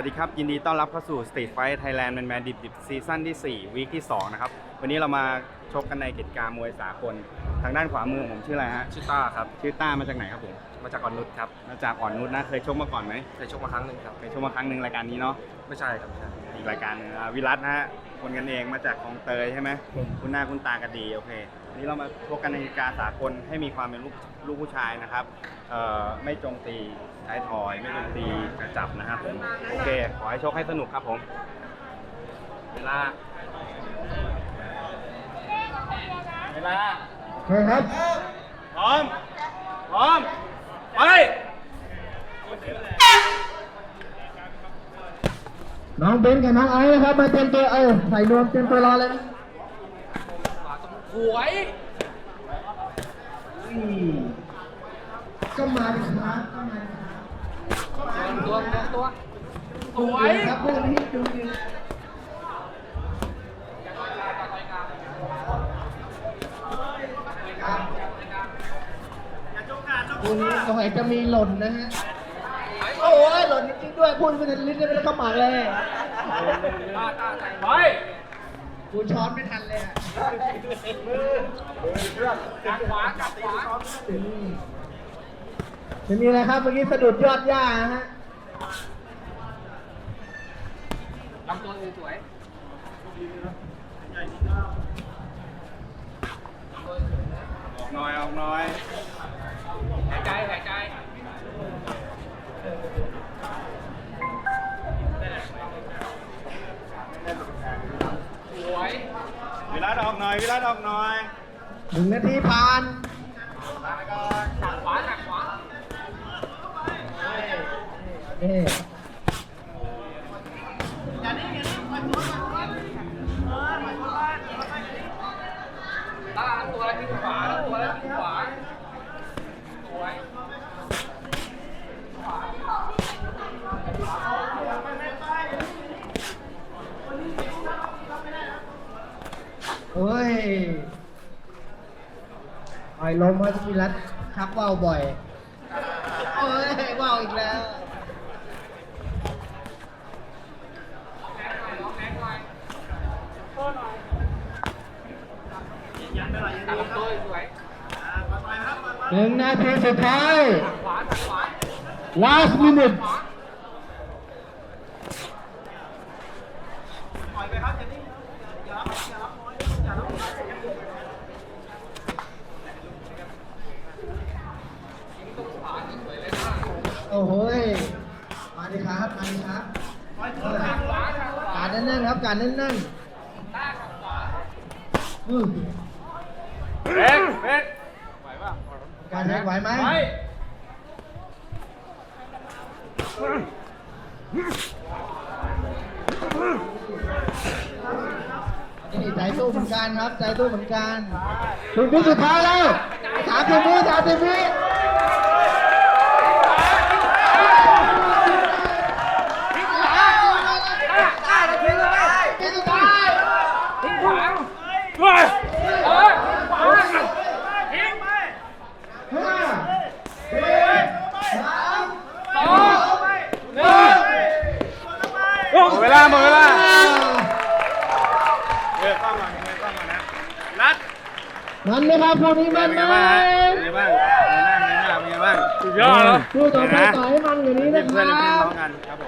วัสดีครับ ยินดีต้อนรับเข้าสู่ Street Fight Thailand Man Man ดิบดิบซีซั่นที่ 4 วีคที่ 2 นะครับ วันนี้เรามาชกกันในกิจการมวยสากล ทางด้านขวามือผมชื่ออะไรฮะชื่อต้าครับ ชื่อต้ามาจากไหนครับผมมาจากอ่อนนุชครับมาจากอ่อนนุชนะเคยชกมาก่อนไหมเคยชกมาครั้งหนึ่งครับเคยชกมาครั้งหนึ่งรายการนี้เนาะไม่ใช่ครับไม่ใช่อีกรายการหนึงอ่าวิรัตนะฮะคนกันเองมาจากคลองเตยใช่ไหมคุณหน้าคุณตากันดีโอเควันนี้เรามาชกกันในกิจการสากลให้มีความเป็นลูกลูกผู้ชายนะครับเอ่อไม่โจมตีท้ายทอย ไม่โจมตีกระจับนะครับผมโอเค ขอให้ชกให้สนุกครับผม เวลา เวลา เคยครับ พร้อม พร้อม ไปน้องเบนกับน้องไอซ์นะครับ มาเตรียมตัวเออใส่นวมเตรียมตัวรอเลยนะหวยอืมก็มาดิครับก็มาดิครับตัวตัวตัวดูเดือดครับเพื่อนที่ดูเดื คุณสงสัยจะมีหล่นนะฮะ โอ้ยหล่นจริงๆด้วย พูดไม่ทันลิ้นเลยไม่ได้เข้าปากเลย ไปกูช้อนไม่ทันเลยอะกัดขวากัดขวาอืมไม่มีอะไรครับเมื่อกี้สะดุดยอดหญ้าฮะ ลำตัวสวยออกหน่อยออกหน่อยหายใจหายใจสวยวิรัตออกหน่อยวิรัตออกหน่อยหนึ่งนาทีผ่านกัดขวากัดขวานี่ต้าตัวละที่ขวาตัวละที่ขวา สวยโอ้ยปล่อยลมครับพี่รัตชักว่าวบ่อยโอ้ยว่าวอีกแล้ว หนึ่งนาทีสุดท้าย last minute โอ้โหยมาดิครับ มาดิครับการแน่นๆครับ การแน่นๆอืมเบ๊กเบ๊กไหวป่ะ การแน่นไหวไหมไหวนี่ใจตู้เหมือนกันครับใจตู้เหมือนกันถึงที่สุดท้ายแล้วสามสิบวิสามสิบวิ ต้าทิ้งเลย ที่สุดท้าย ทิ้งขวา เฮ้ย เออขวาทิ้ง ห้าสี่สาม สองหนึ่ง ห มดเวลาหมดเวลาเลิกข้อมาเลิกข้อมานะรัดมันไหมครับพวกนี้มันเป็นไหมไงบ้างฮะเป็นไงบ้างเป็นไงบ้างเป็นไงบ้าง สุดยอดสู้ต่อไปต่อให้มันกว่านี้เป็นะนคเพื่อนรัเป็นพี่น้บองกันครับผม